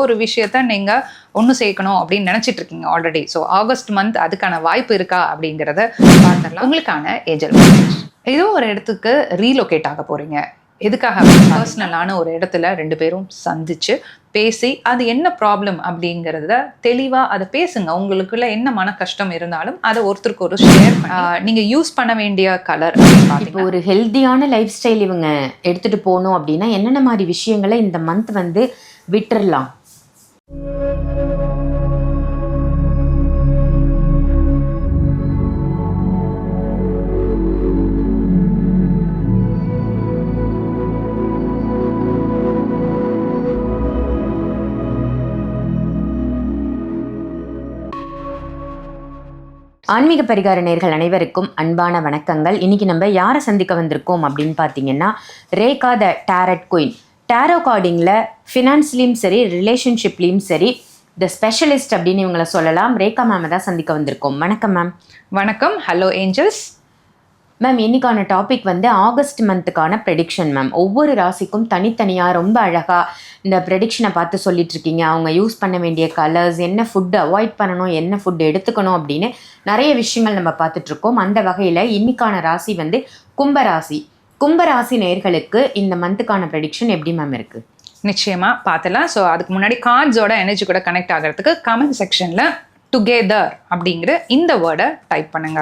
ஒரு விஷயத்த நீங்க ஒன்று சேர்க்கணும் அப்படின்னு நினைச்சிட்டு இருக்கீங்க ஆல்ரெடி ஸோ ஆகஸ்ட் மந்த் அதுக்கான வாய்ப்பு இருக்கா அப்படிங்கிறத பார்த்துடலாம். உங்களுக்கான ஏஜல் ஏதோ ஒரு இடத்துக்கு ரீலொகேட் ஆக போறீங்க. எதுக்காக பர்சனலான ஒரு இடத்துல ரெண்டு பேரும் சந்திச்சு பேசி அது என்ன ப்ராப்ளம் அப்படிங்கிறத தெளிவா அதை பேசுங்க. உங்களுக்குள்ள என்ன மன கஷ்டம் இருந்தாலும் அதை ஒருத்தருக்கு ஒரு ஷேர் நீங்க யூஸ் பண்ண வேண்டிய கலர் இப்போ ஒரு ஹெல்த்தியான லைஃப் ஸ்டைல் இவங்க எடுத்துட்டு போகணும் அப்படின்னா என்னென்ன மாதிரி விஷயங்களை இந்த மந்த் வந்து விட்டுறலாம்? ஆன்மீக பரிகார நேர்கள் அனைவருக்கும் அன்பான வணக்கங்கள். இன்னைக்கு நம்ம யாரை சந்திக்க வந்திருக்கோம் அப்படின்னு பார்த்தீங்கன்னா Rekha the tarot queen tarot கார்டிங்கில் ஃபினான்ஸ்லேயும் சரி ரிலேஷன்ஷிப்லேயும் சரி த ஸ்பெஷலிஸ்ட் அப்படின்னு இவங்களை சொல்லலாம். ரேகா மேமை தான் சந்திக்க வந்திருக்கோம். வணக்கம் மேம் வணக்கம். ஹலோ ஏஞ்சல்ஸ் மேம் இன்னைக்கான டாபிக் வந்து ஆகஸ்ட் மந்த்துக்கான ப்ரெடிக்ஷன் மேம் ஒவ்வொரு ராசிக்கும் தனித்தனியாக ரொம்ப அழகாக இந்த ப்ரெடிக்ஷனை பார்த்து சொல்லிட்டு இருக்கீங்க. அவங்க யூஸ் பண்ண வேண்டிய கலர்ஸ் என்ன ஃபுட்டு அவாய்ட் பண்ணணும் என்ன ஃபுட் எடுத்துக்கணும் அப்படின்னு நிறைய விஷயங்கள் நம்ம பார்த்துட்ருக்கோம் அந்த வகையில் இன்னைக்கான ராசி வந்து கும்பராசி. கும்பராசி நேர்களுக்கு இந்த மந்த்துக்கான ப்ரெடிக்ஷன் எப்படி மேம் இருக்குது நிச்சயமாக பார்த்தலாம். ஸோ அதுக்கு முன்னாடி கார்ட்ஸோட எனர்ஜி கூட கனெக்ட் ஆகிறதுக்கு கமெண்ட் செக்ஷனில் டுகெதர் அப்படிங்கிற இந்த வேர்டை டைப் பண்ணுங்க.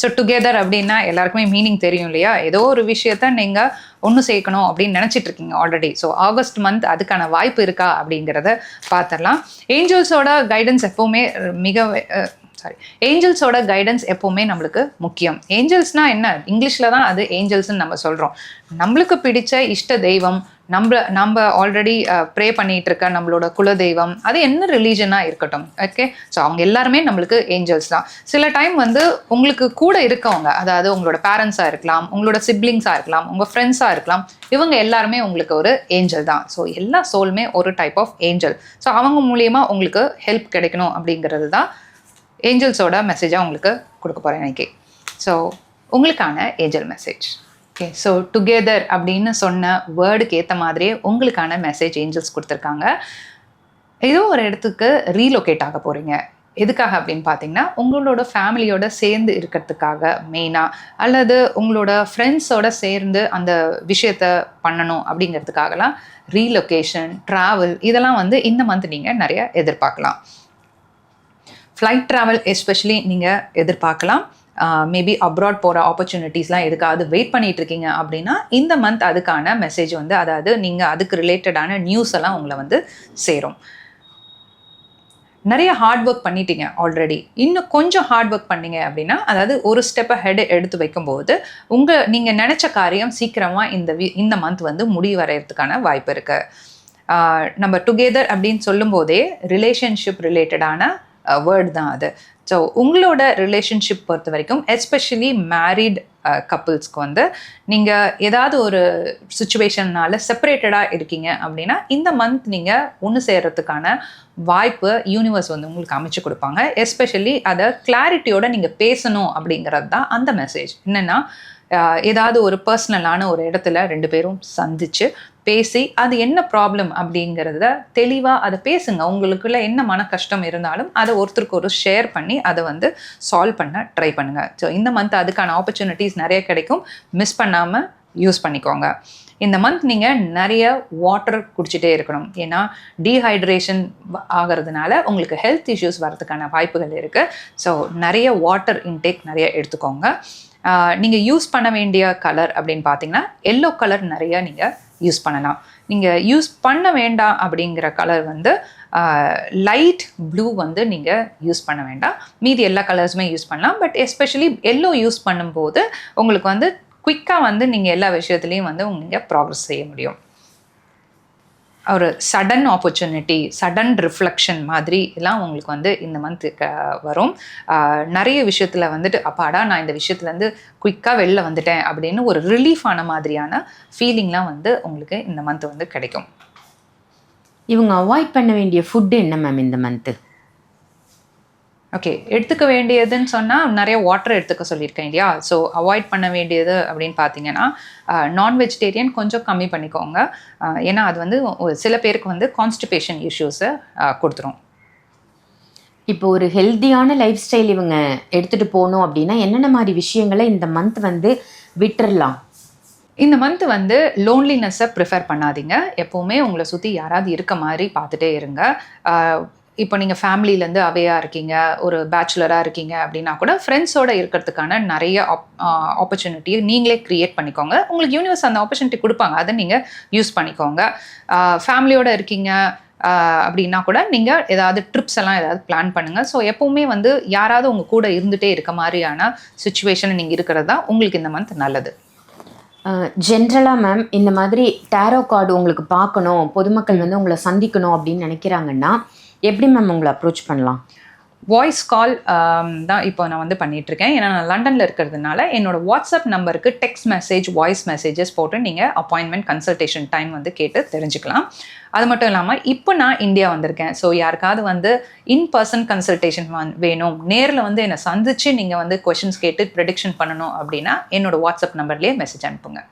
ஸோ டுகெதர் அப்படின்னா எல்லாருக்குமே மீனிங் தெரியும் இல்லையா? ஏதோ ஒரு விஷயத்த நீங்க ஒன்று சேர்க்கணும் அப்படின்னு நினச்சிட்டு இருக்கீங்க ஆல்ரெடி ஸோ ஆகஸ்ட் மந்த் அதுக்கான வாய்ப்பு இருக்கா அப்படிங்கிறத பார்த்துடலாம். ஏஞ்சல்ஸோட கைடன்ஸ் எப்பவுமே மிக சாரி ஏஞ்சல்ஸோட கைடன்ஸ் எப்போவுமே நம்மளுக்கு முக்கியம். ஏஞ்சல்ஸ்னா என்ன? இங்கிலீஷில் தான் அது ஏஞ்சல்ஸ்னு நம்ம சொல்கிறோம் நம்மளுக்கு பிடிச்ச இஷ்ட தெய்வம் நம்ம நம்ம ஆல்ரெடி ப்ரே பண்ணிகிட்டு இருக்க நம்மளோட குல தெய்வம் அது என்ன ரிலீஜனாக இருக்கட்டும். ஓகே ஸோ அவங்க எல்லாருமே நம்மளுக்கு ஏஞ்சல்ஸ் தான். சில டைம் வந்து உங்களுக்கு கூட இருக்கவங்க அதாவது உங்களோட பேரண்ட்ஸாக இருக்கலாம் உங்களோட சிப்ளிங்ஸாக இருக்கலாம் உங்கள் ஃப்ரெண்ட்ஸாக இருக்கலாம் இவங்க எல்லாருமே உங்களுக்கு ஒரு ஏஞ்சல் தான். ஸோ எல்லா சோலுமே ஒரு டைப் ஆஃப் ஏஞ்சல் ஸோ அவங்க மூலியமாக உங்களுக்கு ஹெல்ப் கிடைக்கணும் அப்படிங்கிறது தான் ஏஞ்சல்ஸோட மெசேஜாக உங்களுக்கு கொடுக்க போகிறேன் இன்னைக்கு. ஸோ உங்களுக்கான angel message okay so together அப்படின்னு சொன்ன வேர்டுக்கு ஏற்ற மாதிரியே உங்களுக்கான மெசேஜ் ஏஞ்சல்ஸ் கொடுத்துருக்காங்க. ஏதோ ஒரு இடத்துக்கு ரீலொகேட் ஆக போகிறீங்க எதுக்காக அப்படின்னு பார்த்தீங்கன்னா உங்களோட ஃபேமிலியோட சேர்ந்து இருக்கிறதுக்காக மெயினாக அல்லது உங்களோட ஃப்ரெண்ட்ஸோட சேர்ந்து அந்த விஷயத்த பண்ணணும் அப்படிங்கிறதுக்காகலாம் ரீலொகேஷன் ட்ராவல் இதெல்லாம் வந்து இந்த மந்த் நீங்கள் நிறைய எதிர்பார்க்கலாம். ஃப்ளைட் ட்ராவல் எஸ்பெஷலி நீங்கள் எதிர்பார்க்கலாம். மேபி அப்ராட் போகிற ஆப்பர்ச்சுனிட்டிஸ்லாம் எதுக்காவது வெயிட் பண்ணிட்டு இருக்கீங்க அப்படின்னா இந்த மந்த் அதுக்கான மெசேஜ் வந்து அதாவது நீங்கள் அதுக்கு ரிலேட்டடான நியூஸ் எல்லாம் உங்களை வந்து சேரும். நிறைய ஹார்ட் ஒர்க் பண்ணிட்டீங்க ஆல்ரெடி இன்னும் கொஞ்சம் ஹார்ட் ஒர்க் பண்ணீங்க அப்படின்னா அதாவது ஒரு ஸ்டெப்பை ஹெட் எடுத்து வைக்கும்போது உங்கள் நீங்கள் நினச்ச காரியம் சீக்கிரமாக இந்த வி இந்த மந்த் வந்து முடிவடைகிறதுக்கான வாய்ப்பு இருக்குது நம்ம டுகெதர் அப்படின்னு சொல்லும்போதே ரிலேஷன்ஷிப் ரிலேட்டடான வேர்ட் தான் அது. ஸோ உங்களோட ரிலேஷன்ஷிப் பொறுத்த வரைக்கும் எஸ்பெஷலி மேரீட் கப்புள்ஸ்க்கு வந்து நீங்கள் ஏதாவது ஒரு சுச்சுவேஷன்னால செப்பரேட்டடாக இருக்கீங்க அப்படின்னா இந்த மந்த் நீங்கள் ஒன்று சேர்கிறதுக்கான வாய்ப்பு யூனிவர்ஸ் வந்து உங்களுக்கு அமைச்சு கொடுப்பாங்க. எஸ்பெஷலி அதை கிளாரிட்டியோட நீங்கள் பேசணும் அப்படிங்கிறது தான் அந்த மெசேஜ் என்னென்னா ஏதாவது ஒரு பர்சனலான ஒரு இடத்துல ரெண்டு பேரும் சந்திச்சு பேசி அது என்ன ப்ராப்ளம் அப்படிங்கிறத தெளிவாக அதை பேசுங்க. உங்களுக்குள்ள என்ன மன கஷ்டம் இருந்தாலும் அதை ஒருத்தருக்கு ஒரு ஷேர் பண்ணி அதை வந்து சால்வ் பண்ண ட்ரை பண்ணுங்க. ஸோ இந்த மந்த் அதுக்கான ஆப்பர்ச்சுனிட்டிஸ் நிறைய கிடைக்கும். மிஸ் பண்ணாமல் யூஸ் பண்ணிக்கோங்க. இந்த மந்த் நீங்கள் நிறைய வாட்டர் குடிச்சிட்டே இருக்கணும். ஏன்னா டீஹைட்ரேஷன் ஆகிறதுனால உங்களுக்கு ஹெல்த் இஷ்யூஸ் வரதுக்கான வாய்ப்புகள் இருக்குது ஸோ நிறைய வாட்டர் இன்டேக் நிறைய எடுத்துக்கோங்க. நீங்கள் யூஸ் பண்ண வேண்டிய கலர் அப்படின்னு பார்த்தீங்கன்னா எல்லோ கலர் நிறைய நீங்கள் யூஸ் பண்ணலாம். நீங்கள் யூஸ் பண்ண வேண்டாம் அப்படிங்கிற கலர் வந்து லைட் ப்ளூ வந்து நீங்கள் யூஸ் பண்ண வேண்டாம். மீதி எல்லா கலர்ஸுமே யூஸ் பண்ணலாம். பட் எஸ்பெஷலி எல்லோ யூஸ் பண்ணும்போது உங்களுக்கு வந்து குயிக்காக வந்து நீங்கள் எல்லா விஷயத்துலேயும் வந்து நீங்கள் ப்ராக்ரெஸ் செய்ய முடியும். ஒரு சடன் ஆப்பர்ச்சுனிட்டி சடன் ரிஃப்ளெக்ஷன் மாதிரி எல்லாம் உங்களுக்கு வந்து இந்த மந்த் வரும். நிறைய விஷயத்தில் வந்துட்டு அப்பாடா நான் இந்த விஷயத்துலேருந்து குயிக்காக வெளில வந்துட்டேன். அப்படின்னு ஒரு ரிலீஃப் ஆன மாதிரியான ஃபீலிங்லாம் வந்து உங்களுக்கு இந்த மந்த் வந்து கிடைக்கும். இவங்க அவாய்ட் பண்ண வேண்டிய ஃபுட்டு என்ன மேம் இந்த மந்த்து ஓகே எடுத்துக்க வேண்டியதுன்னு சொன்னால் நிறைய வாட்டர் எடுத்துக்க சொல்லியிருக்கேன் இல்லையா? ஸோ அவாய்ட் பண்ண வேண்டியது அப்படின்னு பார்த்தீங்கன்னா நான் வெஜிடேரியன் கொஞ்சம் கம்மி பண்ணிக்கோங்க. ஏன்னா அது வந்து சில பேருக்கு வந்து கான்ஸ்டிபேஷன் இஷ்யூஸை கொடுத்துரும். இப்போ ஒரு ஹெல்த்தியான லைஃப் ஸ்டைல் இவங்க எடுத்துட்டு போகணும் அப்படின்னா என்னென்ன மாதிரி விஷயங்களை இந்த மந்த் வந்து விட்டுறலாம்? இந்த மந்த் வந்து லோன்லினஸ்ஸை ப்ரிஃபர் பண்ணாதீங்க. எப்போவுமே உங்களை சுற்றி யாராவது இருக்க மாதிரி பார்த்துட்டே இருங்க. இப்போ நீங்கள் ஃபேமிலியிலேருந்து அவையாக இருக்கீங்க ஒரு பேச்சுலராக இருக்கீங்க அப்படின்னா கூட ஃப்ரெண்ட்ஸோட இருக்கிறதுக்கான நிறைய ஆப் ஆப்பர்ச்சுனிட்டியை நீங்களே க்ரியேட் பண்ணிக்கோங்க. உங்களுக்கு யூனிவர்ஸ் அந்த ஆப்பர்ச்சுனிட்டி கொடுப்பாங்க. அதை நீங்கள் யூஸ் பண்ணிக்கோங்க. ஃபேமிலியோடு இருக்கீங்க அப்படின்னா கூட நீங்கள் ஏதாவது ட்ரிப்ஸ் எல்லாம் ஏதாவது பிளான் பண்ணுங்கள் ஸோ எப்போவுமே வந்து யாராவது உங்கள் கூட இருந்துகிட்டே இருக்க மாதிரியான சுச்சுவேஷன் நீங்கள் இருக்கிறது தான் உங்களுக்கு இந்த மந்த் நல்லது. ஜென்ரலாக மேம் இந்த மாதிரி டேரோ கார்டு உங்களுக்கு பார்க்கணும் பொதுமக்கள் வந்து உங்களை சந்திக்கணும் அப்படின்னு நினைக்கிறாங்கன்னா எப்படி மேம் உங்களை அப்ரோச் பண்ணலாம்? வாய்ஸ் கால் um, தான் இப்போ நான் வந்து பண்ணிட்டு இருக்கேன் ஏன்னா நான் லண்டனில் இருக்கிறதுனால என்னோட வாட்ஸ்அப் நம்பருக்கு டெக்ஸ்ட் மெசேஜ் வாய்ஸ் மெசேஜஸ் போட்டு நீங்கள் அப்பாயின்மெண்ட் கன்சல்டேஷன் டைம் வந்து கேட்டு தெரிஞ்சுக்கலாம். அது மட்டும் இல்லாமல் இப்போ நான் இந்தியா வந்திருக்கேன். ஸோ யாருக்காவது வந்து இன் பர்சன் கன்சல்டேஷன் வேணும். நேரில் வந்து என்னை சந்திச்சு நீங்கள் வந்து கொஷின்ஸ் கேட்டு ப்ரெடிக்ஷன் பண்ணணும் அப்படின்னா என்னோட வாட்ஸ்அப் நம்பர்லேயே மெசேஜ் அனுப்புங்க.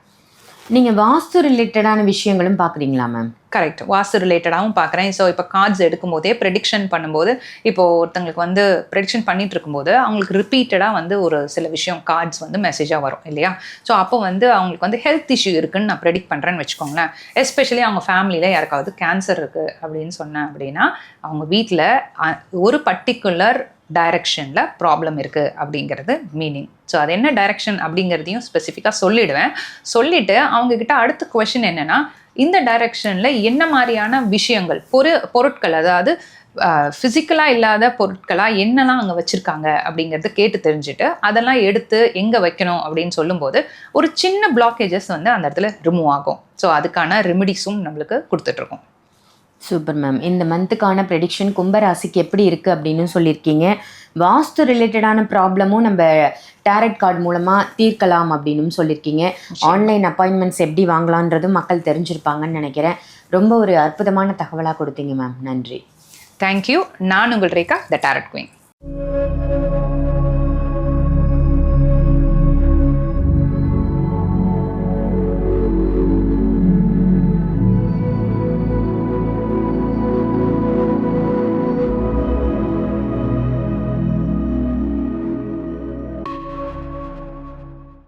நீங்கள் வாஸ்து ரிலேட்டடான விஷயங்களும் பார்க்குறீங்களா மேம் கரெக்ட் வாஸ்து ரிலேட்டடாகவும் பார்க்குறேன் ஸோ இப்போ கார்ட்ஸ் எடுக்கும்போதே ப்ரெடிக்ஷன் பண்ணும்போது இப்போ ஒருத்தங்களுக்கு வந்து ப்ரெடிக்ஷன் பண்ணிட்டு இருக்கும்போது அவங்களுக்கு ரிப்பீட்டடாக வந்து ஒரு சில விஷயம் கார்ட்ஸ் வந்து மெசேஜாக வரும் இல்லையா? ஸோ அப்போ வந்து அவங்களுக்கு வந்து ஹெல்த் இஷ்யூ இருக்குன்னு நான் ப்ரெடிக்ட் பண்ணுறேன்னு வச்சுக்கோங்களேன். எஸ்பெஷலி அவங்க ஃபேமிலியில் யாருக்காவது கேன்சர் இருக்குது அப்படின்னு சொன்னேன் அப்படின்னா அவங்க வீட்டில் ஒரு பர்டிகுலர் டைரக்ஷனில் ப்ராப்ளம் இருக்குது அப்படிங்கிறது மீனிங் ஸோ அது என்ன டைரக்ஷன் அப்படிங்கிறதையும் ஸ்பெசிஃபிக்காக சொல்லிடுவேன். சொல்லிவிட்டு அவங்கக்கிட்ட அடுத்த கொஷின் என்னென்னா இந்த டைரக்ஷனில் என்ன மாதிரியான விஷயங்கள் பொரு பொருட்கள் அதாவது ஃபிசிக்கலாக இல்லாத பொருட்களாக என்னெல்லாம் அங்கே வச்சுருக்காங்க அப்படிங்கிறது கேட்டு தெரிஞ்சுட்டு அதெல்லாம் எடுத்து எங்கே வைக்கணும் அப்படின்னு சொல்லும்போது ஒரு சின்ன பிளாக்கேஜஸ் வந்து அந்த இடத்துல ரிமூவ் ஆகும். ஸோ அதுக்கான ரெமிடிஸும் நம்மளுக்கு கொடுத்துட்ருக்கோம் சூப்பர் மேம் இந்த மந்த்துக்கான ப்ரெடிக்ஷன் கும்பராசிக்கு எப்படி இருக்குது அப்படின்னு சொல்லியிருக்கீங்க. வாஸ்து ரிலேட்டடான ப்ராப்ளமும் நம்ம டேரட் கார்டு மூலமாக தீர்க்கலாம் அப்படின்னு சொல்லியிருக்கீங்க. ஆன்லைன் அப்பாயின்மெண்ட்ஸ் எப்படி வாங்கலான்றதும் மக்கள் தெரிஞ்சிருப்பாங்கன்னு நினைக்கிறேன். ரொம்ப ஒரு அற்புதமான தகவலாக கொடுத்தீங்க மேம் நன்றி. தேங்க்யூ நான் உங்கள் ரேகா த டேரட் குயின்